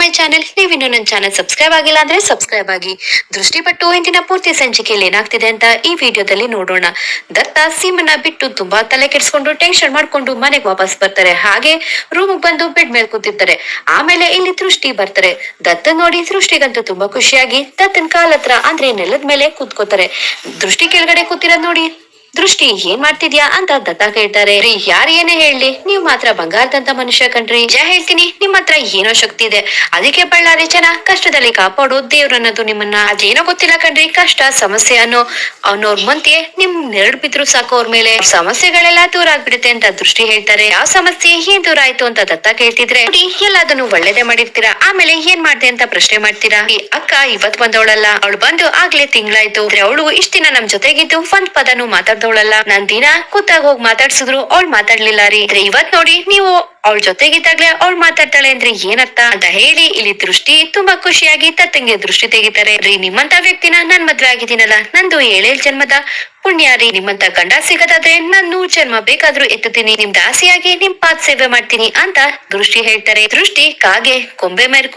My channel ನೀವಿನ್ನು ನನ್ನ channel subscribe ಆಗಿಲ್ಲ ಅಂದ್ರೆ ಸಬ್ಸ್ಕ್ರೈಬ್ ಆಗಿ. ದೃಷ್ಟಿಪಟ್ಟು ಇಂದಿನ ಪೂರ್ತಿ ಸಂಚಿಕೆಯಲ್ಲಿ ಏನಾಗ್ತಿದೆ ಅಂತ ಈ ವಿಡಿಯೋದಲ್ಲಿ ನೋಡೋಣ. ದತ್ತ ಸೀಮನ್ನ ಬಿಟ್ಟು ತುಂಬಾ ತಲೆ ಕೆಡಿಸ್ಕೊಂಡು ಟೆನ್ಷನ್ ಮಾಡ್ಕೊಂಡು ಮನೆಗೆ ವಾಪಸ್ ಬರ್ತಾರೆ. ಹಾಗೆ ರೂಮ್ ಬಂದು ಬೆಡ್ ಮೇಲೆ ಕೂತಿರ್ತಾರೆ. ಆಮೇಲೆ ಇಲ್ಲಿ ದೃಷ್ಟಿ ಬರ್ತಾರೆ. ದತ್ತ ನೋಡಿ ಸೃಷ್ಟಿಗಂತೂ ತುಂಬಾ ಖುಷಿಯಾಗಿ ದತ್ತನ್ ಕಾಲ್ ಹತ್ರ ಅಂದ್ರೆ ನೆಲದ ಮೇಲೆ ಕೂತ್ಕೋತಾರೆ. ದೃಷ್ಟಿ ಕೆಳಗಡೆ ಕೂತಿರೋದ್ ನೋಡಿ ದೃಷ್ಟಿ ಏನ್ ಮಾಡ್ತಿದ್ಯಾ ಅಂತ ದತ್ತ ಕೇಳ್ತಾರೆ. ರೀ, ಯಾರ್ ಏನೇ ಹೇಳಿ ನೀವ್ ಮಾತ್ರ ಬಂಗಾರದಂತ ಮನುಷ್ಯ ಕಣ್ರಿ. ನಿಜ ಹೇಳ್ತೀನಿ ನಿಮ್ ಹತ್ರ ಏನೋ ಶಕ್ತಿ ಇದೆ. ಅದಕ್ಕೆ ಬಳ್ಳಾರಿ ಜನ ಕಷ್ಟದಲ್ಲಿ ಕಾಪಾಡೋ ದೇವ್ರನ್ನೋದು ನಿಮ್ಮನ್ನ. ಅದೇನೋ ಗೊತ್ತಿಲ್ಲ ಕಣ್ರಿ, ಕಷ್ಟ, ಸಮಸ್ಯೆ ಅನ್ನೋ ಅವ್ನೋರ್ ಮಂತೆ ನಿಮ್ ನೆರಳು ಬಿದ್ರು ಸಾಕು ಅವ್ರ ಮೇಲೆ. ಸಮಸ್ಯೆಗಳೆಲ್ಲ ದೂರ ಆಗ್ಬಿಡುತ್ತೆ ಅಂತ ದೃಷ್ಟಿ ಹೇಳ್ತಾರೆ. ಯಾವ ಸಮಸ್ಯೆ ಏನ್ ದೂರ ಆಯ್ತು ಅಂತ ದತ್ತ ಕೇಳ್ತಿದ್ರೆ, ನೋಡಿ, ಎಲ್ಲದನ್ನು ಒಳ್ಳೇದೇ ಮಾಡಿರ್ತೀರಾ? ಆಮೇಲೆ ಏನ್ ಮಾಡ್ದೆ ಅಂತ ಪ್ರಶ್ನೆ ಮಾಡ್ತೀರಾ? ಈ ಅಕ್ಕ ಇವತ್ ಬಂದವಳಲ್ಲ. ಅವಳು ಬಂದು ಆಗ್ಲೇ ತಿಂಗ್ಳಾಯ್ತು. ಅವಳು ಇಷ್ಟ ದಿನ ನಮ್ ಜೊತೆಗಿದ್ದು ಒಂದ್ ಪದನು ಮಾತಾಡ್ದವಳಲ್ಲ ನಾನ್ ದಿನ ಕೂತಾಗ ಹೋಗ್ ಮಾತಾಡ್ಸಿದ್ರು ಅವಳು ಮಾತಾಡ್ಲಿಲ್ಲ ರೀ. ಇವತ್ ನೋಡಿ ನೀವು ಅವಳ ಜೊತೆಗಿದ್ದಾಗ್ಲೇ ಅವಳು ಮಾತಾಡ್ತಾಳೆ ಅಂದ್ರೆ ಏನರ್ಥ ಅಂತ ಹೇಳಿ ಇಲ್ಲಿ ದೃಷ್ಟಿ ತುಂಬಾ ಖುಷಿಯಾಗಿ ತತ್ತಂಗೆ ದೃಷ್ಟಿ ತೆಗಿತಾರೆ. ರೀ, ನಿಮ್ಮಂತ ವ್ಯಕ್ತಿನ ನಾನ್ ಮದ್ವೆ ಆಗಿದ್ದೀನಲ್ಲ, ನಂದು ಏಳೇಳ್ ಜನ್ಮದ ಪುಣ್ಯ ರೀ, ನಿಮ್ಮಂತ ಗಂಡ ಸಿಗದಾದ್ರೆ ನಾನ್ ನೂರ್ ಜನ್ಮ ಬೇಕಾದ್ರೂ ಎತ್ತುತ್ತೀನಿ, ನಿಮ್ ದಾಸಿಯಾಗಿ ನಿಮ್ ಪಾತ್ ಸೇವೆ ಮಾಡ್ತೀನಿ ಅಂತ ದೃಷ್ಟಿ ಹೇಳ್ತಾರೆ. ದೃಷ್ಟಿ ಕಾಗೆ ಕೊಂಬೆ ಮೇಲೆ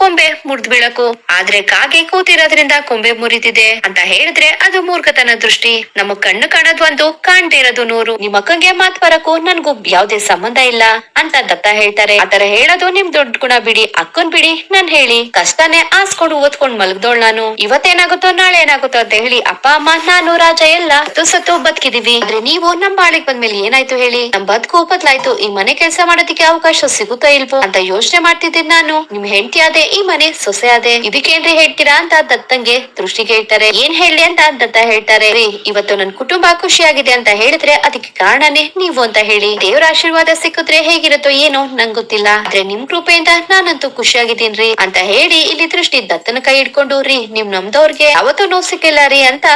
ಕೊಂಬೆ ಮುರಿದ್ ಬೀಳಕು. ಆದ್ರೆ ಕಾಗೆ ಕೂತಿರೋದ್ರಿಂದ ಕೊಂಬೆ ಮುರಿದಿದೆ ಅಂತ ಹೇಳಿದ್ರೆ ಅದು ಮೂರ್ಖತನ ದೃಷ್ಟಿ. ನಮ್ಮ ಕಣ್ಣು ಕಾಣೋದು ಒಂದು ಕಾಣ್ದೇ ಇರೋದು ನೂರು. ನಿಮ್ಮ ಅಕ್ಕಂಗೆ ಮಾತ್ ಬರಕು ನನ್ಗೂ ಯಾವ್ದೇ ಸಂಬಂಧ ಇಲ್ಲ. ಅಂತ ದತ್ತ ಹೇಳ್ತಾರೆ. ಆತರ ಹೇಳೋದು ನಿಮ್ ದೊಡ್ಡ ಗುಣ ಬಿಡಿ, ಅಕ್ಕನ್ ಬಿಡಿ, ನಾನ್ ಹೇಳಿ. ಕಷ್ಟನೇ ಆಸ್ಕೊಂಡು ಓದ್ಕೊಂಡು ಮಲಗ್ದೋಳ್ ನಾನು. ಇವತ್ತೇನಾಗುತ್ತೋ ನಾಳೆ ಏನಾಗುತ್ತೋ ಅಂತ ಹೇಳಿ, ಅಪ್ಪ, ಅಮ್ಮ, ನಾನು, ರಾಜ ಎಲ್ಲ ತುಸತ್ತು ಸತ್ತು ಬದುಕಿದೀವಿ. ಆದ್ರೆ ನೀವು ನಮ್ ಬಾಳಿಗೆ ಬಂದ್ಮೇಲೆ ಏನಾಯ್ತು ಹೇಳಿ? ನಮ್ ಬದುಕು ಬದ್ಲಾಯ್ತು ಈ ಮನೆ ಕೆಲಸ ಮಾಡೋದಕ್ಕೆ ಅವಕಾಶ ಸಿಗುತ್ತಾ ಇಲ್ವೋ ಅಂತ ಯೋಚನೆ ಮಾಡ್ತಿದ್ದೀನಿ ನಾನು. ನಿಮ್ ಹೆಂಡತಿ ಆದೆ, ಈ ಮನೆ ಸೊಸೆ ಆದೆ. ಇದಕ್ಕೇನ್ರಿ ಹೇಳ್ತೀರಾ ಅಂತ ದತ್ತಂಗೆ ದೃಷ್ಟಿ ಹೇಳ್ತಾರೆ. ಏನ್ ಹೇಳಿ ಅಂತ ದತ್ತ ಹೇಳ್ತಾರೆ. ಇವತ್ತು ನನ್ ಕುಟುಂಬ ಖುಷಿಯಾಗಿದೆ ಅಂತ ಹೇಳಿದ್ರೆ ಅದಕ್ಕೆ ಕಾರಣನೇ ನೀವು ಅಂತ ಹೇಳಿ. ದೇವರ ಆಶೀರ್ವಾದ ಸಿಕ್ಕಿದ್ರೆ ಹೇಗಿರುತ್ತೋ ಏನೋ? ನಂಗ್ ಗೊತ್ತಿಲ್ಲ. ಆದ್ರೆ ನಿಮ್ ಕೃಪೆಯಿಂದ ನಾನಂತೂ ಖುಷಿಯಾಗಿದ್ದೀನ್ರಿ ಅಂತ ಹೇಳಿ ಇಲ್ಲಿ ದೃಷ್ಟಿ ದತ್ತನ ಕೈ ಹಿಡ್ಕೊಂಡು ರೀ. ನಿಮ್ ನಮ್ದವ್ರಿಗೆ ಯಾವತ್ತೂ ನೋವು ಸಿಕ್ಕಿಲ್ಲ ರೀ ಅಂತ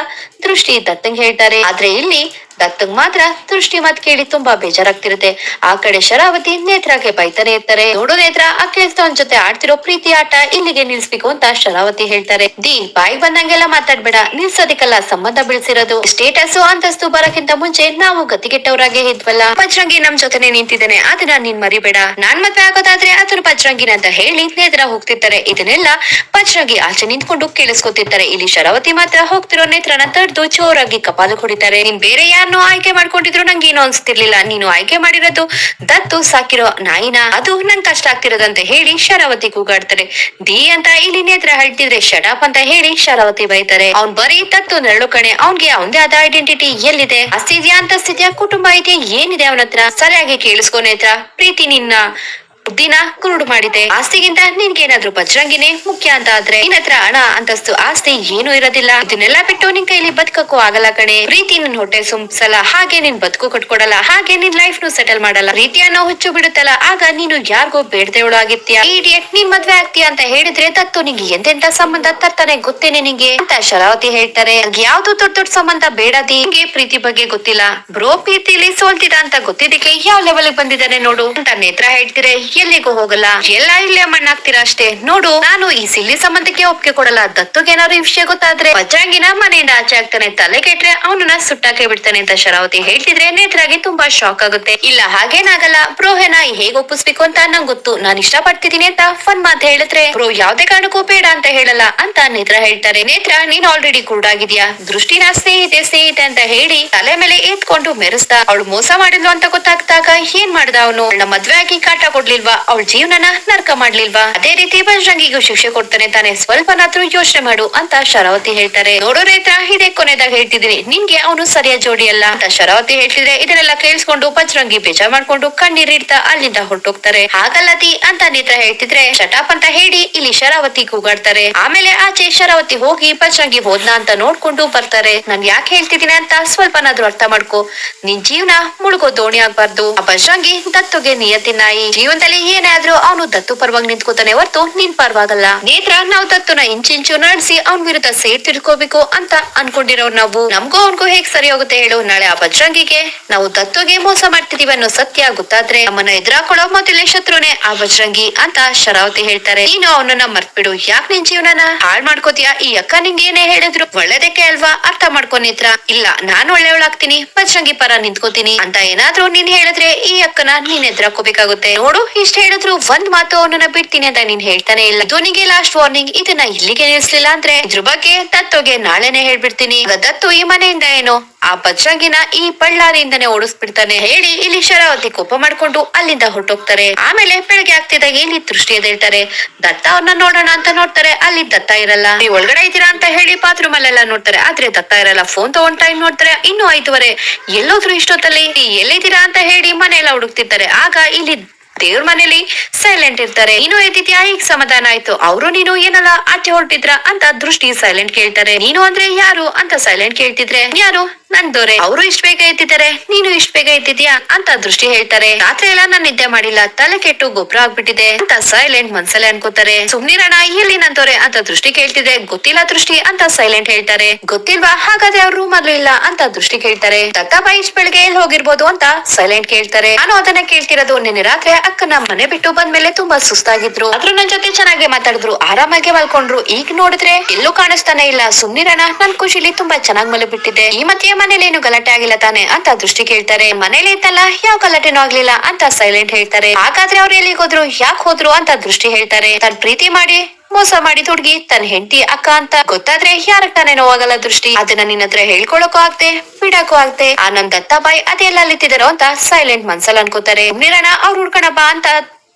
ದೃಷ್ಟಿ ದತ್ತಂಗ್ ಹೇಳ್ತಾರೆ. ಆದ್ರೆ ಇಲ್ಲಿ ದತ್ತಂಗ್ ಮಾತ್ರ ದೃಷ್ಟಿ ಮಾತ್ ಕೇಳಿ ತುಂಬಾ ಬೇಜಾರಾಗ್ತಿರುತ್ತೆ. ಆ ಕಡೆ ಶರಾವತಿ ನೇತ್ರಾಗೆ ಬೈತಾನೆ ಇರ್ತಾರೆ. ನೋಡು ನೇತ್ರ ಆ ಕೆಲ್ಸದವನ್ ಜೊತೆ ಆಡ್ತಿರೋ ಪ್ರೀತಿ ಆಟ ಇಲ್ಲಿಗೆ ನಿಲ್ಸ್ಬೇಕು ಅಂತ ಶರಾವತಿ ಹೇಳ್ತಾರೆ. ದಿ ಬಾಯಿ ಬಂದಂಗೆಲ್ಲ ಮಾತಾಡ್ಬೇಡ. ನಿಲ್ಸೋದಕ್ಕೆಲ್ಲ ಸಂಬಂಧ ಬೆಳೆಸಿರೋದು. ಸ್ಟೇಟಸ್ ಅಂತಸ್ತು ಬರಕ್ಕಿಂತ ಮುಂಚೆ ನಾವು ಗತಿಗೆಟ್ಟವರಾಗೆ ಇದ್ವಲ್ಲ. ಪಜ್ರಂಗಿ ನಮ್ ಜೊತೆನೆ ನಿಂತಿದ್ದಾನೆ. ಅದನ್ನ ನೀನ್ ಮರಿಬೇಡ. ನಾನ್ ಮದ್ವೆ ಆಗೋದಾದ್ರೆ ಅದ್ರ ಪಜ್ರಂಗಿನ ಅಂತ ಹೇಳಿ ನೇತ್ರ ಹೋಗ್ತಿರ್ತಾರೆ. ಇದನ್ನೆಲ್ಲ ಪಜ್ರಂಗಿ ಆಚೆ ನಿಂತ್ಕೊಂಡು ಕೇಳಿಸ್ಕೊತಿರ್ತಾರೆ. ಇಲ್ಲಿ ಶರಾವತಿ ಮಾತ್ರ ಹೋಗ್ತಿರೋ ನೇತ್ರನ ತಡ್ದು ಜೋರಾಗಿ ಕಪಾಲು ಹೊಡಿತಾರೆ. ನೀನ್ ಬೇರೆ ಯಾರನ್ನೋ ಆಯ್ಕೆ ಮಾಡ್ಕೊಂಡಿದ್ರು ನಂಗೆ ಏನೋ ಅನ್ಸ್ತಿರ್ಲಿಲ್ಲ. ನೀನು ಆಯ್ಕೆ ಮಾಡಿರೋದು, ದತ್ತು, ಸಾಕಿರೋ ನಾಯಿನ? ಅದು ನಂಗ್ ಕಷ್ಟ ಆಗ್ತಿರೋದಂತ ಹೇಳಿ ಶರಾವತಿ ಕೂಗಾಡ್ತಾರೆ. ದಿ ಅಂತ ಇಲ್ಲಿ ನೇತ್ರ ಹೇಳ್ತಿದ್ರೆ ಶಟಾಪ್ ಅಂತ ಹೇಳಿ ಶರಾವತಿ ಬೈತಾರೆ. ಅವ್ನ್ ಬರೀ ತತ್ತು ನೆರಳು ಕಣೆ, ಅವ್ನ್ಗೆ ಅವಂದೇ ಆದ ಐಡೆಂಟಿಟಿ ಎಲ್ಲಿದೆ? ಅಸ್ತಿದ್ಯಾ ಅಂತ ಸ್ಥಿತಿಯ ಕುಟುಂಬ ಇದೆಯಾ ಏನಿದೆ ಅವನತ್ರ? ಸರಿಯಾಗಿ ಕೇಳಿಸ್ಕೊ ನೇತ್ರ, ಪ್ರೀತಿ ನಿನ್ನ. ದಿನ ಕುರುಡು ಮಾಡಿದೆ. ಆಸ್ತಿಗಿಂತ ನಿನ್ಗೇನಾದ್ರೂ ಬಜರಂಗಿನೇ ಮುಖ್ಯ ಅಂತ ಆದ್ರೆ ನಿನ್ ಹತ್ರ ಹಣ, ಅಂತಸ್ತು, ಆಸ್ತಿ ಏನು ಇರೋದಿಲ್ಲ. ಇದನ್ನೆಲ್ಲ ಬಿಟ್ಟು ನಿನ್ ಕೈಲಿ ಬದುಕಕ್ಕೂ ಆಗಲ್ಲ ಕಣೆ. ಪ್ರೀತಿ ನಿನ್ ಹೊಟ್ಟೆ ಸುಮ್ಸಲ್ಲ. ಹಾಗೆ ನಿನ್ ಬದುಕು ಕಟ್ಕೊಡಲ್ಲ. ಹಾಗೆ ನಿನ್ ಲೈಫ್ ನು ಸೆಟಲ್ ಮಾಡಲ್ಲ. ಪ್ರೀತಿಯನ್ನ ಹುಚ್ಚು ಬಿಡುತ್ತಲ್ಲ. ಆಗ ನೀನು ಯಾರಿಗೋ ಬೇಡದೇವಳು ಆಗಿತ್ತೀಯ ಇಡಿಯಟ್ ನೀನ್ ಮದ್ವೆ ಆಗ್ತೀಯ ಅಂತ ಹೇಳಿದ್ರೆ ತತ್ತು ನಿಂಗೆ ಎಂತೆಂತ ಸಂಬಂಧ ತರ್ತಾನೆ ಗೊತ್ತೇನೆ ನಿಂಗೆ? ಅಂತ ಶರಾವತಿ ಹೇಳ್ತಾರೆ. ಯಾವ್ದು ದೊಡ್ಡ ದೊಡ್ಡ ಸಂಬಂಧ ಬೇಡದಿ ನಿಂಗೆ ಪ್ರೀತಿ ಬಗ್ಗೆ ಗೊತ್ತಿಲ್ಲ. ಬ್ರೋ ಪ್ರೀತಿಲಿ ಸೋಲ್ತಿದ ಅಂತ ಗೊತ್ತಿದ್ದಕ್ಕೆ ಯಾವ ಲೆವೆಲ್ ಬಂದಿದ್ದಾನೆ ನೋಡು. ಅಂತ ನೇತ್ರ ಹೇಳ್ತಿರೆ ಎಲ್ಲಿಗೂ ಹೋಗಲ್ಲ. ಎಲ್ಲ ಇಲ್ಲೇ ಮಣ್ಣಾಗ್ತೀರಾ ಅಷ್ಟೇ. ನೋಡು, ನಾನು ಈ ಸಿಲ್ಲಿ ಸಂಬಂಧಕ್ಕೆ ಒಪ್ಪಿಗೆ ಕೊಡಲ್ಲ. ದತ್ತುಗೆ ಏನಾದ್ರು ಈ ವಿಷಯ ಗೊತ್ತಾದ್ರೆ ವಜ್ರಂಗಿನ ಮನೆಯಿಂದ ಆಚೆ ಆಗ್ತಾನೆ. ತಲೆ ಕೆಟ್ರೆ ಅವನನ್ನ ಸುಟ್ಟಾಕೆ ಬಿಡ್ತಾನೆ ಅಂತ ಶರಾವತಿ ಹೇಳ್ತಿದ್ರೆ ನೇತ್ರಾಗಿ ತುಂಬಾ ಶಾಕ್ ಆಗುತ್ತೆ. ಇಲ್ಲ ಹಾಗೇನಾಗಲ್ಲ ಬ್ರೋಹೆನ ಹೇಗ್ ಒಪ್ಪಿಸ್ಬೇಕು ಅಂತ ನಂಗೆ ಗೊತ್ತು. ನಾನು ಇಷ್ಟ ಪಡ್ತಿದ್ದೀನಿ ಅಂತ ಫನ್ ಮಾತ್ ಹೇಳಿದ್ರೆ ಬ್ರೋ ಯಾವ್ದೇ ಕಾರಣಕ್ಕೂ ಬೇಡ ಅಂತ ಹೇಳಲ್ಲ ಅಂತ ನೇತ್ರ ಹೇಳ್ತಾರೆ. ನೇತ್ರ, ನೀನ್ ಆಲ್ರೆಡಿ ಕುರುಡಾಗಿದ್ಯಾ ದೃಷ್ಟಿನ ಸ್ನೇಹಿತೆ ಸ್ನೇಹಿತೆ ಅಂತ ಹೇಳಿ ತಲೆ ಮೇಲೆ ಎತ್ಕೊಂಡು ಮೆರೆಸ್ದ ಅವಳು ಮೋಸ ಮಾಡಿದ್ಲು ಅಂತ ಗೊತ್ತಾಗ್ದಾಗ ಏನ್ ಮಾಡ್ದ ಅವನು? ಮದ್ವೆ ಆಗಿ ಕಾಟ ಕೊಡ್ಲಿಲ್ವಾ? ಅವಳ ಜೀವನನ ನರ್ಕ ಮಾಡ್ಲಿಲ್ವಾ? ಅದೇ ರೀತಿ ಬಜರಂಗಿಗೂ ಶಿಕ್ಷೆ ಕೊಡ್ತಾನೆ ತಾನೆ. ಸ್ವಲ್ಪನಾದ್ರೂ ಯೋಚನೆ ಮಾಡು ಅಂತ ಶರಾವತಿ ಹೇಳ್ತಾರೆ. ನೋಡೋ ರೈತ ಇದೇ ಕೊನೆದಾಗ ಹೇಳ್ತಿದ್ದೀನಿ. ನಿನ್ಗೆ ಅವನು ಸರಿಯಾದ ಜೋಡಿ ಅಲ್ಲ ಅಂತ ಶರಾವತಿ ಹೇಳ್ತಿದ್ರೆ ಇದನ್ನೆಲ್ಲ ಕೇಳಿಸ್ಕೊಂಡು ಬಜರಂಗಿ ಬೇಜಾರ್ ಮಾಡ್ಕೊಂಡು ಕಣ್ಣೀರಿಡ್ತಾ ಅಲ್ಲಿಂದ ಹೊರಟೋಗ್ತಾರೆ. ಹಾಗಲ್ಲತಿ ಅಂತ ನೇತ್ರ ಹೇಳ್ತಿದ್ರೆ ಶಟಾಪ್ ಅಂತ ಹೇಳಿ ಇಲ್ಲಿ ಶರಾವತಿ ಕೂಗಾಡ್ತಾರೆ. ಆಮೇಲೆ ಆಚೆ ಶರಾವತಿ ಹೋಗಿ ಬಜರಂಗಿ ಹೋದ್ನ ಅಂತ ನೋಡ್ಕೊಂಡು ಬರ್ತಾರೆ. ನಾನ್ ಯಾಕೆ ಹೇಳ್ತಿದ್ದೀನಿ ಅಂತ ಸ್ವಲ್ಪನಾದ್ರೂ ಅರ್ಥ ಮಾಡ್ಕೋ. ನಿನ್ ಜೀವನ ಮುಳುಗೋ ದೋಣಿ ಆಗ್ಬಾರ್ದು. ಆ ಬಜರಂಗಿ ದತ್ತುಗೆ ನಿಯತಿ ನಾಯಿ. ಜೀವನದಲ್ಲಿ ಏನಾದ್ರೂ ಅವನು ದತ್ತು ಪರವಾಗಿ ನಿಂತ್ಕೋತಾನೆ ಹೊರತು ನಿನ್ ಪರವಾಗಲ್ಲ. ನೇತ್ರ ನಾವು ದತ್ತುನ ಇಂಚಿಂಚು ನಡೆಸಿ ಅವನ್ ವಿರುದ್ಧ ಸೇರ್ ತಿಳ್ಕೋಬೇಕು ಅಂತ ಅನ್ಕೊಂಡಿರೋ ನಾವು. ನಮ್ಗೂ ಅವನ್ಗೂ ಹೇಗ್ ಸರಿ ಹೋಗುತ್ತೆ ಹೇಳು. ನಾಳೆ ಆ ಬಜರಂಗಿಗೆ ನಾವು ದತ್ತುಗೆ ಮೋಸ ಮಾಡ್ತಿದೀವಿ ಅನ್ನೋ ಸತ್ಯ ಗೊತ್ತಾದ್ರೆ ನಮ್ಮನ್ನ ಎದುರಾಕೊಳ್ಳೋ ಮೊದಲೇ ಶತ್ರುನೇ ಆ ಬಜರಂಗಿ ಅಂತ ಶರಾವತಿ ಹೇಳ್ತಾರೆ. ನೀನು ಅವನನ್ನ ಮರ್ತ್ಬಿಡು. ಯಾಕೆ ನಿನ್ ಜೀವನನ ಹಾಳ್ ಮಾಡ್ಕೋತೀಯಾ? ಈ ಅಕ್ಕ ನಿಂಗೆ ಏನೇ ಹೇಳಿದ್ರು ಒಳ್ಳೇದಕ್ಕೆ ಅಲ್ವಾ? ಅರ್ಥ ಮಾಡ್ಕೊ ನೇತ್ರ. ಇಲ್ಲ, ನಾನು ಒಳ್ಳೆಯವಳಾಗ್ತೀನಿ. ಬಜರಂಗಿ ಪರ ನಿಂತ್ಕೋತೀನಿ ಅಂತ ಏನಾದ್ರೂ ನೀನ್ ಹೇಳಿದ್ರೆ ಈ ಅಕ್ಕನ ನೀನ್ ಎದುರಾಕೋಬೇಕಾಗುತ್ತೆ ನೋಡು, ಈ ಎಷ್ಟ್ ಹೇಳಿದ್ರು, ಒಂದ್ ಮಾತು ಅವನನ್ನ ಬಿಡ್ತೀನಿ ಅಂತ ನೀನ್ ಹೇಳ್ತಾನೆ ಇಲ್ಲ. ಧೋನಿಗೆ ಲಾಸ್ಟ್ ವಾರ್ನಿಂಗ್ ಇದನ್ನ ಇಲ್ಲಿಗೆ ನಿಲ್ಸ್ಲಿಲ್ಲ ಅಂದ್ರೆ ಇದ್ರ ಬಗ್ಗೆ ದತ್ತುಗೆ ನಾಳೆನೆ ಹೇಳ್ಬಿಡ್ತೀನಿ. ದತ್ತು ಈ ಮನೆಯಿಂದ ಏನು? ಆ ಬಜ್ರಂಗಿನ ಈ ಬಳ್ಳಾರಿಯಿಂದನೇ ಓಡಿಸ್ಬಿಡ್ತಾನೆ. ಹೇಳಿ, ಇಲ್ಲಿ ಶರಾವತಿ ಕೋಪ ಮಾಡ್ಕೊಂಡು ಅಲ್ಲಿಂದ ಹೊರಟೋಗ್ತಾರೆ. ಆಮೇಲೆ ಬೆಳಗ್ಗೆ ಆಗ್ತಿದ್ದಾಗ ಇಲ್ಲಿ ದೃಷ್ಟಿ ಎದ್ದೇಳ್ತಾರೆ ದತ್ತ ಅವ್ರನ್ನ ನೋಡೋಣ ಅಂತ ನೋಡ್ತಾರೆ, ಅಲ್ಲಿ ದತ್ತ ಇರಲ್ಲ. ನೀವು ಒಳಗಡೆ ಇದ್ದೀರಾ ಅಂತ ಹೇಳಿ ಬಾತ್ರೂಮ್ ಅಲ್ಲೆಲ್ಲ ನೋಡ್ತಾರೆ. ಆದ್ರೆ ದತ್ತ ಇರಲ್ಲ. ಫೋನ್ ತಗೊಂಡ್ ಟೈಮ್ ನೋಡ್ತಾರೆ. ಇನ್ನು ಐದುವರೆ. ಎಲ್ಲೋದ್ರು ಇಷ್ಟೊತ್ತಲ್ಲಿ ಎಲ್ಲಿದ್ದೀರಾ? ಅಂತ ಹೇಳಿ ಮನೆಯೆಲ್ಲ ಹುಡುಕ್ತಿದ್ದಾರೆ ಆಗ ಇಲ್ಲಿ ದೇವ್ರ ಮನೇಲಿ ಸೈಲೆಂಟ್ ಇರ್ತಾರೆ. ನೀನು ಎದ್ದಿದ್ಯಾ ಈಗ ಸಮಾಧಾನ ಆಯ್ತು. ಅವರು ನೀನು ಏನಲ್ಲ ಆಚೆ ಹೊರಟಿದ್ರ ಅಂತ ದೃಷ್ಟಿ ಸೈಲೆಂಟ್ ಕೇಳ್ತಾರೆ. ನೀನು ಅಂದ್ರೆ ಯಾರು ಅಂತ ಸೈಲೆಂಟ್ ಕೇಳ್ತಿದ್ರೆ? ಯಾರು? ನನ್ ದೊರೆ. ಅವರು ಇಷ್ಟ ಬೇಗ ಎದ್ದಿದ್ದಾರೆ ನೀನು ಇಷ್ಟ ಬೇಗ ಎದ್ದಿದ್ಯಾ ಅಂತ ದೃಷ್ಟಿ ಹೇಳ್ತಾರೆ. ರಾತ್ರಿ ಎಲ್ಲ ನಾನ್ ನಿದ್ದೆ ಮಾಡಿಲ್ಲ, ತಲೆ ಕೆಟ್ಟು ಗೊಬ್ಬರ ಆಗ್ಬಿಟ್ಟಿದೆ ಅಂತ ಸೈಲೆಂಟ್ ಮನ್ಸಲ್ಲೇ ಅನ್ಕೋತಾರೆ. ಸುಮ್ನಿರಣ, ಎಲ್ಲಿ ನನ್ ದೊರೆ ಅಂತ ದೃಷ್ಟಿ ಕೇಳ್ತಿದೆ. ಗೊತ್ತಿಲ್ಲ ದೃಷ್ಟಿ ಅಂತ ಸೈಲೆಂಟ್ ಹೇಳ್ತಾರೆ. ಗೊತ್ತಿಲ್ವಾ ಹಾಗಾದ್ರೆ ಅವ್ರ ರೂಮ್ ಇಲ್ಲ ಅಂತ ದೃಷ್ಟಿ ಕೇಳ್ತಾರೆ. ದತ್ತಾಬಾಯಿ ಇಷ್ಟ ಬೆಳಿಗ್ಗೆ ಎಲ್ಲಿ ಹೋಗಿರ್ಬೋದು ಅಂತ ಸೈಲೆಂಟ್ ಕೇಳ್ತಾರೆ. ನಾನು ಅದನ್ನ ಕೇಳ್ತಿರೋದು ನಿನ್ನೆ ರಾತ್ರಿ ಅಕ್ಕನ ಮನೆ ಬಿಟ್ಟು ಬಂದ್ಮೇಲೆ ತುಂಬಾ ಸುಸ್ತಾಗಿದ್ರು. ಆದ್ರೂ ನನ್ ಜೊತೆ ಚೆನ್ನಾಗಿ ಮಾತಾಡಿದ್ರು, ಆರಾಮಾಗಿ ಮಲ್ಕೊಂಡ್ರು. ಈಗ ನೋಡಿದ್ರೆ ಎಲ್ಲೂ ಕಾಣಿಸ್ತಾನೆ ಇಲ್ಲ. ಸುಮ್ನಿರಣ, ನನ್ ಖುಷಿಲಿ ತುಂಬಾ ಚೆನ್ನಾಗಿ ಮಲಗಿಬಿಟ್ಟಿದೆ ಈ ಮಧ್ಯೆ ಮನೇಲಿ ಏನು ಗಲಾಟೆ ಆಗಿಲ್ಲ ತಾನೆ ಅಂತ ದೃಷ್ಟಿ ಕೇಳ್ತಾರೆ. ಮನೇಲಿ ಇತ್ತಲ್ಲ, ಯಾವ ಗಲಾಟೆನೂ ಆಗ್ಲಿಲ್ಲ ಅಂತ ಸೈಲೆಂಟ್ ಹೇಳ್ತಾರೆ. ಹಾಗಾದ್ರೆ ಅವ್ರು ಎಲ್ಲಿಗೆ ಹೋದ್ರು, ಯಾಕೆ ಹೋದ್ರು ಅಂತ ದೃಷ್ಟಿ ಹೇಳ್ತಾರೆ. ತನ್ ಪ್ರೀತಿ ಮಾಡಿ, ಮೋಸ ಮಾಡಿ ಹುಡ್ಗಿ ತನ್ ಹೆಂಡತಿ ಅಕ್ಕ ಅಂತ ಗೊತ್ತಾದ್ರೆ ಯಾರ ತಾನೇ ನೋವಾಗಲ್ಲ ದೃಷ್ಟಿ. ಅದನ್ನ ನಿನ್ನ ಹತ್ರ ಹೇಳ್ಕೊಳಕ್ಕೂ ಆಗ್ತೆ, ಬಿಡಕ್ಕೂ ಆಗ್ತೆ. ಆ ನನ್ ದತ್ತಾಬಾಯಿ ಅದೆಲ್ಲ ಅಲ್ಲಿತ್ತಿದಾರೋ ಅಂತ ಸೈಲೆಂಟ್ ಮನ್ಸಲ್ಲಿ ಅನ್ಕೋತಾರೆ. ನಿರಣ, ಅವ್ರು ಹುಡ್ಕಣಪ್ಪ ಅಂತ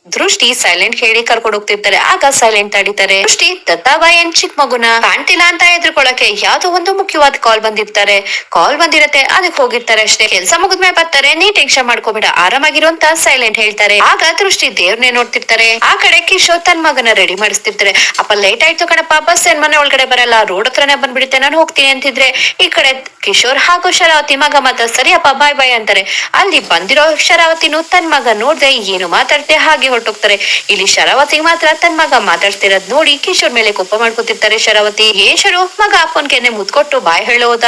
ದೃಷ್ಟಿ ಸೈಲೆಂಟ್ ಹೇಳಿ ಕರ್ಕೊಂಡು ಹೋಗ್ತಿರ್ತಾರೆ. ಆಗ ಸೈಲೆಂಟ್ ತಡಿತಾರೆ ದೃಷ್ಟಿ ದತ್ತಾಬಾಯಿ ಏನ್ ಚಿಕ್ಕ ಮಗುನ ಕಾಣ್ತಿಲ್ಲ ಅಂತ ಎದ್ರುಕೊಳಕ್ಕೆ ಯಾವ್ದೋ ಒಂದು ಮುಖ್ಯವಾದ ಕಾಲ್ ಬಂದಿರ್ತಾರೆ. ಕಾಲ್ ಬಂದಿರತ್ತೆ, ಅದಕ್ಕೆ ಹೋಗಿರ್ತಾರೆ ಅಷ್ಟೇ. ಕೆಲ್ಸ ಮುಗಿದ್ಮೇಲೆ ಬರ್ತಾರೆ ನೀ ಟೆನ್ಷನ್ ಮಾಡ್ಕೋಬೇಡ ಆರಾಮಾಗಿರು ಅಂತ ಸೈಲೆಂಟ್ ಹೇಳ್ತಾರೆ. ಆಗ ದೃಷ್ಟಿ ದೇವ್ರನ್ನೇ ನೋಡ್ತಿರ್ತಾರೆ. ಆ ಕಡೆ ಕಿಶೋರ್ ತನ್ ಮಗನ ರೆಡಿ ಮಾಡಿಸ್ತಿರ್ತಾರೆ. ಅಪ್ಪ ಲೇಟ್ ಆಯ್ತು ಕಣಪ್ಪ ಬಸ್ ಏನ್ ಮನೆ ಒಳಗಡೆ ಬರಲ್ಲ ರೋಡ್ ಹತ್ರನೇ ಬಂದ್ಬಿಡುತ್ತೆ, ನಾನು ಹೋಗ್ತೀನಿ ಅಂತಿದ್ರೆ, ಈ ಕಡೆ ಕಿಶೋರ್ ಹಾಗೂ ಶರಾವತಿ ಮಗ ಮಾತ್ರ ಸರಿ ಅಪ್ಪ ಬಾಯ್ ಬಾಯ್ ಅಂತಾರೆ. ಅಲ್ಲಿ ಬಂದಿರೋ ಶರಾವತಿನೂ ತನ್ ಮಗ ನೋಡ್ದೆ ಏನು ಮಾತಾಡ್ತೆ ಹಾಗೆ ಹೊರಟೋಗ್ತಾರೆ. ಇಲ್ಲಿ ಶರಾವತಿ ಮಾತ್ರ ತನ್ನ ಮಗ ಮಾತಾಡ್ತಿರೋದ್ ನೋಡಿ ಕಿಶೋರ್ ಮೇಲೆ ಕೋಪ ಮಾಡ್ಕೊತಿರ್ತಾರೆ ಶರಾವತಿ. ಏನ್ ಶರು, ಮಗ ಅಪ್ಪನ್ ಕೆನೆ ಮುದ್ಕೊಟ್ಟು ಬಾಯ್ ಹೇಳೋದ.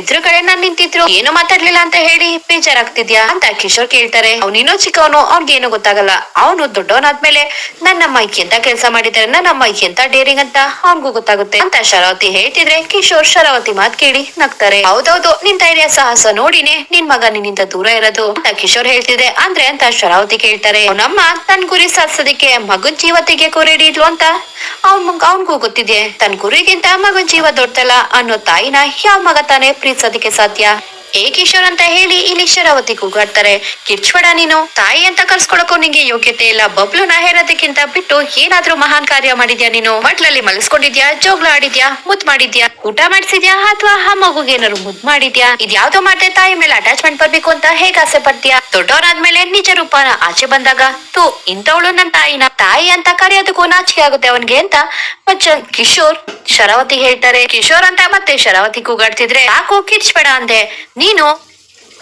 ಎದುರುಗಡೆ ನಾನ್ ನಿಂತಿದ್ರು. ಏನು ಮಾತಾಡ್ಲಿಲ್ಲ ಅಂತ ಹೇಳಿ ಬೇಜಾರಾಗ್ತಿದ್ಯಾ ಅಂತ ಕಿಶೋರ್ ಕೇಳ್ತಾರೆ. ಅವ್ನಿನ್ನೂ ಚಿಕ್ಕವನು ಅವ್ನಿಗೇನು ಗೊತ್ತಾಗಲ್ಲ. ಅವನು ದೊಡ್ಡವನಾದ್ಮೇಲೆ ನನ್ನಮ್ಮ ಎಂತ ಕೆಲಸ ಮಾಡಿದ್ದಾರೆ ನನ್ನಮ್ಮ ಎಂತ ಡೇರಿಂಗ್ ಅಂತ ಅವ್ನಿಗೂ ಗೊತ್ತಾಗುತ್ತೆ ಅಂತ ಶರಾವತಿ ಹೇಳ್ತಿದ್ರೆ ಕಿಶೋರ್ ಶರಾವತಿ ಮಾತ್ ಕೇಳಿ ನಗ್ತಾರೆ. ಹೌದೌದು, ನಿನ್ ಧೈರ್ಯ, ಸಾಹಸ ನೋಡಿನೇ ನಿನ್ ಮಗ ನಿನ್ನಿಂದ ದೂರ ಇರೋದು ಅಂತ ಕಿಶೋರ್ ಹೇಳ್ತಿದೆ. ಅಂದ್ರೆ ಅಂತ ಶರಾವತಿ ಕೇಳ್ತಾರೆ. ಅವನಮ್ಮ ತನ್ ಗುರಿ ಸಾಧಿಸೋದಕ್ಕೆ ಮಗನ್ ಜೀವ ತೆಗಿಯಕ್ಕೂ ರೆಡಿ ಇದ್ಲು ಅಂತ. ಅವ್ನ್ ಅವನ್ಗೂ ಗೊತ್ತಿದೆ ತನ್ ಗುರಿಗಿಂತ ಮಗನ್ ಜೀವ ದೊಡ್ಡಲ್ಲ ಅನ್ನೋ ತಾಯಿನ ಯಾವ ಮಗ ತಾನೇ ಪ್ರೀತಿಸೋದಕ್ಕೆ ಸಾಧ್ಯ? ಏ ಕಿಶೋರ್ ಅಂತ ಹೇಳಿ ಇಲ್ಲಿ ಶರಾವತಿ ಕೂಗಾಡ್ತಾರೆ. ಕಿರ್ಚ್ಬೇಡ ನೀನು, ತಾಯಿ ಅಂತ ಕರ್ಸ್ಕೊಳಕ್ಕೂ ನಿಂಗೆ ಯೋಗ್ಯತೆ ಇಲ್ಲ. ಬಬ್ಲು ನಾ ಹೇಳೋದಕ್ಕಿಂತ ಬಿಟ್ಟು ಏನಾದ್ರೂ ಮಹಾನ್ ಕಾರ್ಯ ಮಾಡಿದ್ಯಾ ನೀನು? ಮಟ್ಲಲ್ಲಿ ಮಲಸ್ಕೊಂಡಿದ್ಯಾ, ಜೋಗ್ಲ ಆಡಿದ್ಯಾ, ಮುದ್ ಮಾಡಿದ್ಯಾ, ಊಟ ಮಾಡಿಸಿದ್ಯಾ ಅಥವಾ ಆ ಮಗುಗೆ ಏನಾದ್ರು ಮುದ್ ಮಾಡಿದ್ಯಾ? ಇದ್ಯಾವ್ದೋ ಮಾಡ್ದೆ ತಾಯಿ ಮೇಲೆ ಅಟ್ಯಾಚ್ಮೆಂಟ್ ಬರ್ಬೇಕು ಅಂತ ಹೇಗ್ ಆಸೆ ಪಡ್ತೀಯಾ? ದೊಡ್ಡವರಾದ್ಮೇಲೆ ನಿಜ ರೂಪನ ಆಚೆ ಬಂದಾಗ, ತು, ಇಂಥವಳು ನನ್ ತಾಯಿನ. ತಾಯಿ ಅಂತ ಕರೆಯೋದಕ್ಕೂ ನಾಚಿಕೆ ಆಗುತ್ತೆ ಅವನ್ಗೆ ಅಂತ ಬಚ್ಚನ್ ಕಿಶೋರ್, ಶರಾವತಿ ಹೇಳ್ತಾರೆ. ಕಿಶೋರ್ ಅಂತ ಮತ್ತೆ ಶರಾವತಿ ಕೂಗಾಡ್ತಿದ್ರೆ, ಯಾಕೋ ಕಿರ್ಚ್ಬೇಡ ಅಂದೆ नीनो।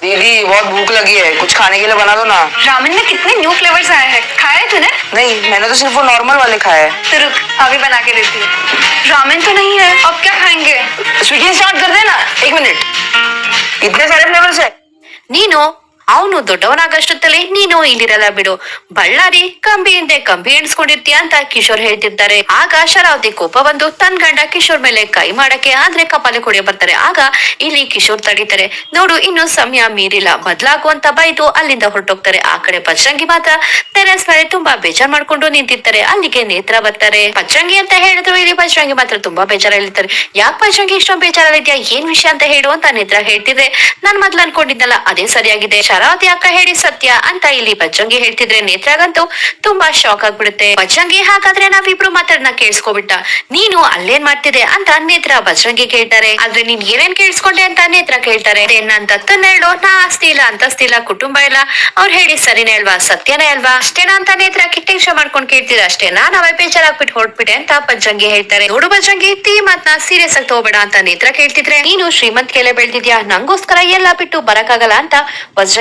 दीदी बहुत भूख लगी है। कुछ खाने के लिए बना दो ना। रामन में कितने न्यू फ्लेवर्स आए हैं। खाए है तूने? नहीं मैंने तो सिर्फ़ वो नॉर्मल वाले खाए हैं। तो रुक अभी बना के देती हूँ। रामन तो नहीं है अब क्या खाएँगे? स्विगी स्टार्ट कर देना एक मिनट इतने सारे फ्लेवर्स है? नीनो ಅವನು ದೊಡ್ಡವನಾಗಷ್ಟೊತ್ತಲ್ಲಿ ನೀನು ಇಲ್ಲಿರಲ್ಲ ಬಿಡು. ಬಳ್ಳಾರಿ ಕಂಬಿ ಹಿಂದೆ ಕಂಬಿ ಎಣಿಸ್ಕೊಂಡಿರ್ತೀಯ ಅಂತ ಕಿಶೋರ್ ಹೇಳ್ತಿರ್ತಾರೆ. ಆಗ ಶರಾವತಿ ಕೋಪ ಬಂದು ತನ್ ಗಂಡ ಕಿಶೋರ್ ಮೇಲೆ ಕೈ ಮಾಡಕ್ಕೆ ಆದ್ರೆ ಕಪಾಲೆ ಕೊಡಿಯ ಬರ್ತಾರೆ. ಆಗ ಇಲ್ಲಿ ಕಿಶೋರ್ ತಡೀತಾರೆ. ನೋಡು, ಇನ್ನು ಸಮಯ ಮೀರಿಲ್ಲ. ಬದ್ಲಾಗುವಂತ ಬೈದು ಅಲ್ಲಿಂದ ಹೊರಟೋಗ್ತಾರೆ. ಆ ಕಡೆ ಪಚ್ಚಂಗಿ ಮಾತ್ರ ಟೆರೆಸ್ ಮೇಲೆ ತುಂಬಾ ಬೇಜಾರ್ ಮಾಡ್ಕೊಂಡು ನಿಂತಿರ್ತಾರೆ. ಅಲ್ಲಿಗೆ ನೇತ್ರ ಬರ್ತಾರೆ. ಪಚ್ಚಂಗಿ ಅಂತ ಹೇಳಿದ್ರು ಇಲ್ಲಿ ಪಚ್ಚಂಗಿ ಮಾತ್ರ ತುಂಬಾ ಬೇಜಾರಲ್ಲಿರ್ತಾರೆ. ಯಾಕೆ ಪಚ್ಚಂಗಿ ಇಷ್ಟೊಂದು ಬೇಜಾರಲ್ಲಿದ್ಯಾ? ಏನ್ ವಿಷಯ ಅಂತ ಹೇಳು ಅಂತ ನೇತ್ರ ಹೇಳ್ತಿದ್ರೆ, ನಾನ್ ಮೊದ್ಲು ಅನ್ಕೊಂಡಿದ್ದಲ್ಲ ಅದೇ ಸರಿಯಾಗಿದೆ. ಶರಾವತಿ ಅಕ್ಕ ಹೇಳಿ ಸತ್ಯ ಅಂತ ಇಲ್ಲಿ ಬಜ್ಜಂಗಿ ಹೇಳ್ತಿದ್ರೆ ನೇತ್ರಾಗಂತೂ ತುಂಬಾ ಶಾಕ್ ಆಗ್ಬಿಡುತ್ತೆ. ಪಚ್ಚಂಗಿ ಹಾಗಾದ್ರೆ ನಾವಿಬ್ರು ಮಾತಾಡ್ನ ಕೇಳಿಸ್ಕೊಬಿಟ್ಟ. ನೀನು ಅಲ್ಲೇನ್ ಮಾಡ್ತಿದೆ ಅಂತ ನೇತ್ರ ಬಜ್ರಂಗಿ ಕೇಳ್ತಾರೆ. ಆದ್ರೆ ನೀನ್ ಏನೇನ್ ಕೇಳಿಸ್ಕೊಂಡೆ ಅಂತ ನೇತ್ರ ಕೇಳ್ತಾರೆ. ನನ್ ದತ್ತನ್ನ ಹೇಳು, ನಾ ಆಸ್ತಿ ಇಲ್ಲ ಅಂತಸ್ತಿ ಇಲ್ಲ ಕುಟುಂಬ ಇಲ್ಲ ಅವ್ರು ಹೇಳಿ ಸರಿನೇ ಅಲ್ವಾ, ಸತ್ಯನೇ ಅಲ್ವಾ? ಅಷ್ಟೇನಾ ಅಂತ ನೇತ್ರ ಕಿಟ್ಟೆಂಶ ಮಾಡ್ಕೊಂಡ್ ಕೇಳ್ತಿದ್ರೆ ಅಷ್ಟೇನಾ? ನಾವೇ ಬೇಜಾರಾಗ್ಬಿಟ್ಟು ಹೊರಟ್ಬಿಟ್ಟೆ ಅಂತ ಬಜ್ಜಂಗಿ ಹೇಳ್ತಾರೆ. ನೋಡು ಬಜ್ಜಂಗಿ ತೀ ಮಾತ್ನ ಸೀರಿಯಸ್ ಆಗಿ ತಗೋಬೇಡ ಅಂತ ನೇತ್ರ ಕೇಳ್ತಿದ್ರೆ. ನೀನು ಶ್ರೀಮಂತ್ ಕೆಲೆ ಬೆಳ್ದಿದ್ಯಾ? ನಂಗೋಸ್ಕರ ಎಲ್ಲ ಬಿಟ್ಟು ಬರಕ್ಕಾಗಲ್ಲ ಅಂತ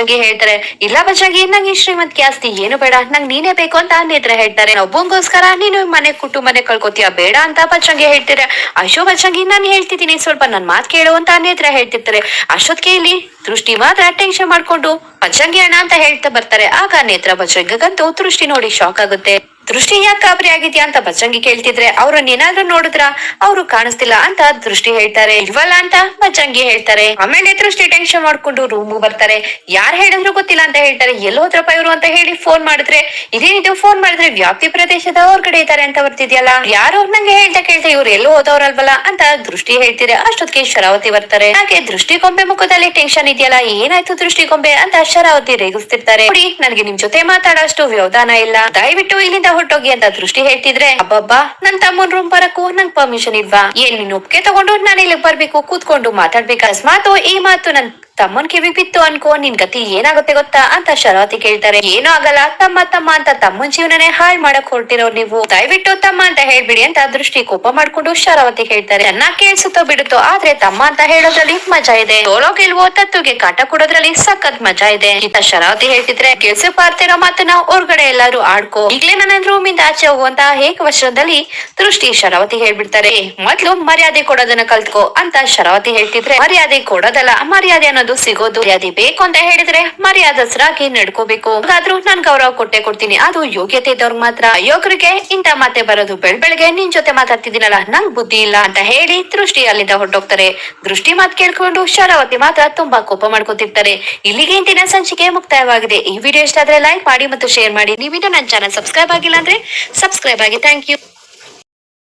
ವಜ್ರಂಗಿ ಹೇಳ್ತಾರೆ, ಇಲ್ಲ ಬಜಾಗಿ, ನಂಗೆ ಶ್ರೀಮಂತ್ ಜಾಸ್ತಿ ಏನು ಬೇಡ, ನಂಗೆ ನೀನೇ ಬೇಕು ಅಂತ ನೇತ್ರ ಹೇಳ್ತಾರೆ. ಒಬ್ಬಂಗೋಸ್ಕರ ನೀನು ಮನೆ ಕುಟುಂಬನೆ ಕಳ್ಕೊತೀಯ? ಬೇಡ ಅಂತ ಬಚ್ಚಂಗೆ ಹೇಳ್ತಾರೆ. ಅಶೋ ಬಚ್ಚಂಗೆ ನಾನು ಹೇಳ್ತಿದ್ದೀನಿ, ಸ್ವಲ್ಪ ನನ್ ಮಾತ್ ಕೇಳು ಅಂತ ನೇತ್ರ ಹೇಳ್ತಿರ್ತಾರೆ. ಅಶೋತ್ ಕೇಳಿ ದೃಷ್ಟಿ ಮಾತ್ರ ಟೆನ್ಷನ್ ಮಾಡ್ಕೊಂಡು ಪಂಚಂಗಿ ಅಣ್ಣ ಅಂತ ಹೇಳ್ತಾ ಬರ್ತಾರೆ. ಆಗ ನೇತ್ರ ಪಂಚಂಗಂತೂ ದೃಷ್ಟಿ ನೋಡಿ ಶಾಕ್ ಆಗುತ್ತೆ. ದೃಷ್ಟಿ ಯಾಕೆ ಗಾಬರಿ ಆಗಿದ್ಯಾ ಅಂತ ಬಚ್ಚಂಗಿ ಕೇಳ್ತಿದ್ರೆ, ಅವ್ರನ್ನ ಏನಾದ್ರೂ ನೋಡಿದ್ರ? ಅವ್ರು ಕಾಣಿಸ್ತಿಲ್ಲ ಅಂತ ದೃಷ್ಟಿ ಹೇಳ್ತಾರೆ. ಇಲ್ವಲ್ಲ ಅಂತ? ಬಚ್ಚಂಗಿ ಹೇಳ್ತಾರೆ. ಆಮೇಲೆ ದೃಷ್ಟಿ ಟೆನ್ಷನ್ ಮಾಡ್ಕೊಂಡು ರೂಮ್ ಬರ್ತಾರೆ. ಯಾರ್ ಹೇಳಿದ್ರು ಗೊತ್ತಿಲ್ಲ ಅಂತ ಹೇಳ್ತಾರೆ. ಎಲ್ಲಿ ಹೋದ್ರಪ್ಪ ಇವ್ರು ಅಂತ ಹೇಳಿ ಫೋನ್ ಮಾಡಿದ್ರೆ ಇದೇನಿದು ಫೋನ್ ಮಾಡಿದ್ರೆ ವ್ಯಾಪ್ತಿ ಪ್ರದೇಶದ ಹೊರಗಡೆ ಇದ್ದಾರೆ ಅಂತ ಬರ್ತಿದ್ಯಲ್ಲ? ಯಾರು ನಂಗೆ ಹೇಳ್ತಾ ಕೇಳ್ತಾ ಇವ್ರು ಎಲ್ಲೋ ಹೋದವ್ರಲ್ವಲ್ಲ? ಅಂತ ದೃಷ್ಟಿ ಹೇಳ್ತಿದ್ರೆ ಅಷ್ಟೊತ್ತಿಗೆ ಶರಾವತಿ ಬರ್ತಾರೆ. ಹಾಗೆ ದೃಷ್ಟಿ ಗೊಂಬೆ ಮುಖದಲ್ಲಿ ಟೆನ್ಷನ್ ಇದೆಯಲ್ಲ? ಏನಾಯ್ತು ದೃಷ್ಟಿ ಗೊಂಬೆ ಅಂತ ಶರಾವತಿ ರೇಗಿಸ್ತಿರ್ತಾರೆ. ನೋಡಿ, ನನಗೆ ನಿಮ್ ಜೊತೆ ಮಾತಾಡೋಷ್ಟು ವ್ಯವಧಾನ ಇಲ್ಲ. ದಯವಿಟ್ಟು ಇಲ್ಲಿಂದ ಹೊರಟೋಗಿ ಅಂತ ದೃಷ್ಟಿ ಹೇಳ್ತಿದ್ರೆ, ಅಬ್ಬಬ್ಬಾ, ನನ್ ತಮ್ಮನ್ ರೂಮ್ ಬರಕ್ಕೂ ನಂಗ್ ಪರ್ಮಿಷನ್ ಇಲ್ವಾ? ಏನ್ ನೀನ್ ಒಪ್ಪಿಗೆ ತಗೊಂಡು ನಾನು ಇಲ್ಲಿಗೆ ಬರ್ಬೇಕು, ಕೂತ್ಕೊಂಡು ಮಾತಾಡ್ಬೇಕು? ಅಕಸ್ಮಾತ್ ಈ ಮಾತು ನನ್ ತಮ್ಮನ್ ಕಿವಿ ಬಿತ್ತು ಅನ್ಕೋ, ನಿನ್ ಗತಿ ಏನಾಗುತ್ತೆ ಗೊತ್ತಾ ಅಂತ ಶರಾವತಿ ಕೇಳ್ತಾರೆ. ಏನೂ ಆಗಲ್ಲ, ತಮ್ಮ ತಮ್ಮ ಅಂತ ತಮ್ಮನ್ ಜೀವನನೇ ಹಾಳ್ ಮಾಡಕ್ ಹೊರಟಿರೋ ನೀವು. ದಯವಿಟ್ಟು ತಮ್ಮ ಅಂತ ಹೇಳ್ಬಿಡಿ ಅಂತ ದೃಷ್ಟಿ ಕೋಪ ಮಾಡ್ಕೊಂಡು ಶರಾವತಿ ಹೇಳ್ತಾರೆ ಅನ್ನ ಕೇಳಿಸುತ್ತೋ ಬಿಡುತ್ತೋ, ಆದ್ರೆ ತಮ್ಮ ಅಂತ ಹೇಳೋದ್ರಲ್ಲಿ ಮಜಾ ಇದೆ. ಸೋಲೋ ಗೆಲ್ವೋ ತತ್ತುಗೆ ಕಾಟ ಕೊಡೋದ್ರಲ್ಲಿ ಸಖತ್ ಮಜಾ ಇದೆ. ಅಂತ ಶರಾವತಿ ಹೇಳ್ತಿದ್ರೆ ಕೆಲ್ಸ ಪಾರ್ತಿರೋ ಮಾತನ್ನ ಹೊರ್ಗಡೆ ಎಲ್ಲಾರು ಆಡ್ಕೋ. ಈಗ್ಲೇ ನನ್ನ ರೂಮ್ ಇಂದ ಆಚೆ ಹೋಗುವಂತ ಏಕವಚನದಲ್ಲಿ ದೃಷ್ಟಿ ಶರಾವತಿ ಹೇಳ್ಬಿಡ್ತಾರೆ. ಮೊದ್ಲು ಮರ್ಯಾದೆ ಕೊಡೋದನ್ನ ಕಲ್ತ್ಕೋ ಅಂತ ಶರಾವತಿ ಹೇಳ್ತಿದ್ರೆ, ಮರ್ಯಾದೆ ಕೊಡೋದಲ್ಲ ಮರ್ಯಾದೆ ಅನ್ನೋದು ಸಿಗೋದು ಮರ್ಯಾದೆ ಬೇಕು ಅಂತ ಹೇಳಿದ್ರೆ ಮರ್ಯಾದಸ್ರಾಗಿ ನಡ್ಕೋಬೇಕು. ಹಾಗಾದ್ರೂ ನಾನ್ ಗೌರವ ಕೊಟ್ಟೆ ಕೊಡ್ತೀನಿ. ಅದು ಯೋಗ್ಯತೆ ಇದ್ದವ್ರಿಗೆ ಮಾತ್ರ. ಯೋಗರಿಗೆ ಇಂತ ಮಾತೆ ಬರೋದು ಬೆಳ್ ಬೆಳಗ್ಗೆ ನಿನ್ ಜೊತೆ ಮಾತಾಡ್ತಿದ್ದೀನಲ್ಲ, ನಂಗ್ ಬುದ್ಧಿ ಇಲ್ಲ ಅಂತ ಹೇಳಿ ದೃಷ್ಟಿ ಅಲ್ಲಿಂದ ಹೊರಟೋಗ್ತಾರೆ. ದೃಷ್ಟಿ ಮಾತ್ ಕೇಳ್ಕೊಂಡು ಶರಾವತಿ ಮಾತ್ರ ತುಂಬಾ ಕೋಪ ಮಾಡ್ಕೊತಿರ್ತಾರೆ. ಇಲ್ಲಿಗೆ ಇಂದಿನ ಸಂಚಿಕೆ ಮುಕ್ತಾಯವಾಗಿದೆ. ಈ ವಿಡಿಯೋ ಇಷ್ಟ ಆದ್ರೆ ಲೈಕ್ ಮಾಡಿ ಮತ್ತು ಶೇರ್ ಮಾಡಿ. ನೀವಿನ್ನೂ ನನ್ನ ಚಾನಲ್ ಸಬ್ಸ್ಕ್ರೈಬ್ ಆಗಿಲ್ಲ ಅಂದ್ರೆ ಸಬ್ಸ್ಕ್ರೈಬ್ ಆಗಿ. Thank you.